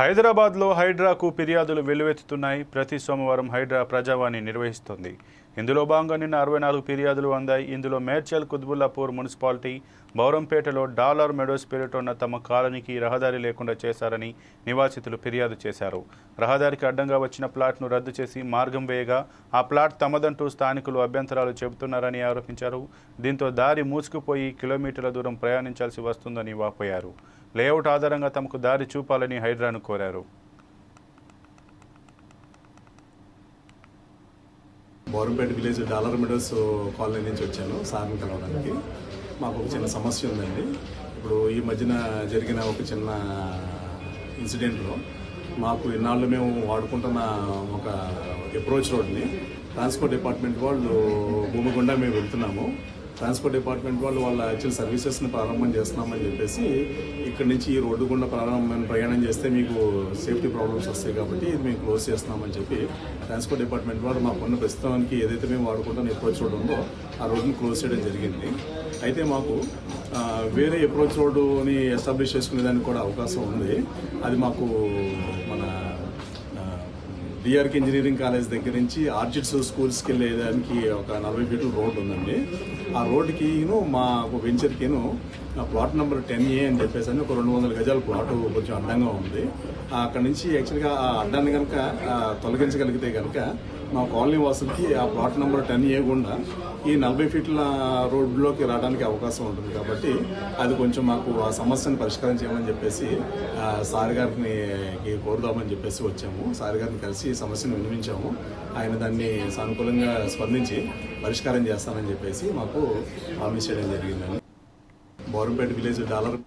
హైదరాబాద్లో హైడ్రాకు ఫిర్యాదులు వెల్లువెత్తుతున్నాయి. ప్రతి సోమవారం హైడ్రా ప్రజావాణి నిర్వహిస్తోంది. ఇందులో భాగంగా నిన్న అరవై నాలుగు ఫిర్యాదులు అందాయి. ఇందులో మేడ్చల్ కుత్బుల్లాపూర్ మున్సిపాలిటీ బౌరంపేటలో డాలర్ మెడోస్ పేరిటోన్న తమ కాలనీకి రహదారి లేకుండా చేశారని నివాసితులు ఫిర్యాదు చేశారు. రహదారికి అడ్డంగా వచ్చిన ప్లాట్ను రద్దు చేసి మార్గం వేయగా ఆ ప్లాట్ తమదంటూ స్థానికులు అభ్యంతరాలు చెబుతున్నారని ఆరోపించారు. దీంతో దారి మూసుకుపోయి కిలోమీటర్ల దూరం ప్రయాణించాల్సి వస్తుందని వాపోయారు. లేఅవుట్ ఆధారంగా తమకు దారి చూపాలని హైడ్రాను కోరారు. Bowrampet village dollar meadows colony నుంచి వచ్చాను సార్ని కలవడానికి. మాకు ఒక చిన్న సమస్య ఉందండి. ఇప్పుడు ఈ మధ్యన జరిగిన ఒక చిన్న ఇన్సిడెంట్లో మాకు ఇన్నాళ్ళు మేము వాడుకుంటున్న ఒక అప్రోచ్ రోడ్ని ట్రాన్స్పోర్ట్ డిపార్ట్మెంట్ వాళ్ళు భూమి గుండా మేము వెళ్తున్నాము. ట్రాన్స్పోర్ట్ డిపార్ట్మెంట్ వాళ్ళు వాళ్ళ యాక్చువల్ సర్వీసెస్ని ప్రారంభం చేస్తున్నామని చెప్పేసి ఇక్కడ నుంచి ఈ రోడ్డు గుండా ప్రారంభం ప్రయాణం చేస్తే మీకు సేఫ్టీ ప్రాబ్లమ్స్ వస్తాయి కాబట్టి ఇది మేము క్లోజ్ చేస్తున్నామని చెప్పి ట్రాన్స్పోర్ట్ డిపార్ట్మెంట్ వాళ్ళు మాకున్న ప్రస్తుతానికి ఏదైతే మేము వాడుకుంటాం ఎప్రోచ్ రోడ్ ఉందో ఆ రోడ్ని క్లోజ్ చేయడం జరిగింది. అయితే మాకు వేరే ఎప్రోచ్ రోడ్డుని ఎస్టాబ్లిష్ చేసుకునే దానికి కూడా అవకాశం ఉంది. అది మాకు మన డిఆర్కి ఇంజనీరింగ్ కాలేజ్ దగ్గర నుంచి ఆర్చిడ్స్ స్కూల్స్కి వెళ్ళేదానికి ఒక నలభై ఫీట్ల రోడ్ ఉందండి. ఆ రోడ్డుకిను మా ఒక వెంచర్కిను ప్లాట్ నెంబర్ టెన్ ఏ అని చెప్పేసి అని ఒక రెండు వందల గజాల ప్లాట్ కొంచెం అడ్డంగా ఉంది. అక్కడ నుంచి యాక్చువల్గా ఆ అడ్డాన్ని కనుక తొలగించగలిగితే కనుక మా కాలనీ వాసులకి ఆ ప్లాట్ నెంబర్ టెన్ ఇవ్వకుండా ఈ నలభై ఫీట్ల రోడ్లోకి రావడానికి అవకాశం ఉంటుంది కాబట్టి అది కొంచెం మాకు ఆ సమస్యను పరిష్కారం చేయమని చెప్పేసి సార్ గారిని కోరుదామని చెప్పేసి వచ్చాము. సార్ గారిని కలిసి ఈ సమస్యను వినిపించాము ఆయన దాన్ని సానుకూలంగా స్పందించి పరిష్కారం చేస్తానని చెప్పేసి మాకు హామీ చేయడం జరిగిందండి. Borampet village dollar